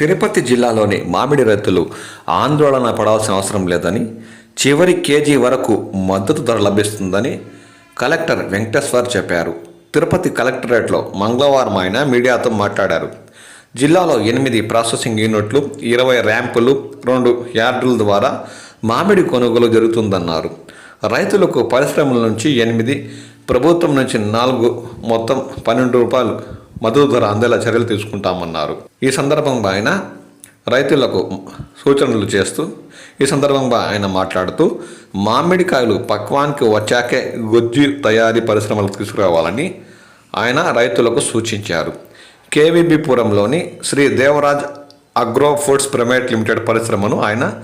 తిరుపతి జిల్లాలోని మామిడి రైతులు ఆందోళన పడాల్సిన అవసరం లేదని చివరి కేజీ వరకు మద్దతు ధర లభిస్తుందని కలెక్టర్ వెంకటేశ్వర్ చెప్పారు. తిరుపతి కలెక్టరేట్లో మంగళవారం ఆయన మీడియాతో మాట్లాడారు. జిల్లాలో ఎనిమిది ప్రాసెసింగ్ యూనిట్లు ఇరవై ర్యాంపులు రెండు యార్డుల ద్వారా మామిడి కొనుగోలు జరుగుతుందన్నారు. రైతులకు పరిశ్రమల నుంచి ఎనిమిది ప్రభుత్వం నుంచి నాలుగు మొత్తం పన్నెండు రూపాయలు మద్దతు ధర అందేలా చర్యలు తీసుకుంటామన్నారు. ఈ సందర్భంగా ఆయన రైతులకు సూచనలు చేస్తూ ఈ సందర్భంగా ఆయన మాట్లాడుతూ మామిడికాయలు పక్వానికి వచ్చాకే గుజ్జు తయారీ పరిశ్రమలకు తీసుకురావాలని ఆయన రైతులకు సూచించారు. కేవీబీపురంలోని Shri Devraj agro foods private limited పరిశ్రమను ఆయన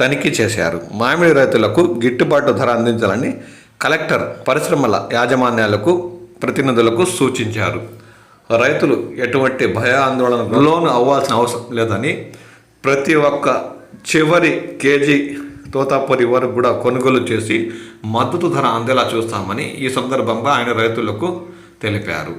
తనిఖీ చేశారు. మామిడి రైతులకు గిట్టుబాటు ధర అందించాలని కలెక్టర్ పరిశ్రమల యాజమాన్యాలకు ప్రతినిధులకు సూచించారు. రైతులు ఎటువంటి భయాందోళనకు లోను అవ్వాల్సిన అవసరం లేదని ప్రతి ఒక్క చివరి కేజీ తోతాపూరి వరకు కూడా కొనుగోలు చేసి మద్దతు ధర అందేలా చూస్తామని ఈ సందర్భంగా ఆయన రైతులకు తెలిపారు.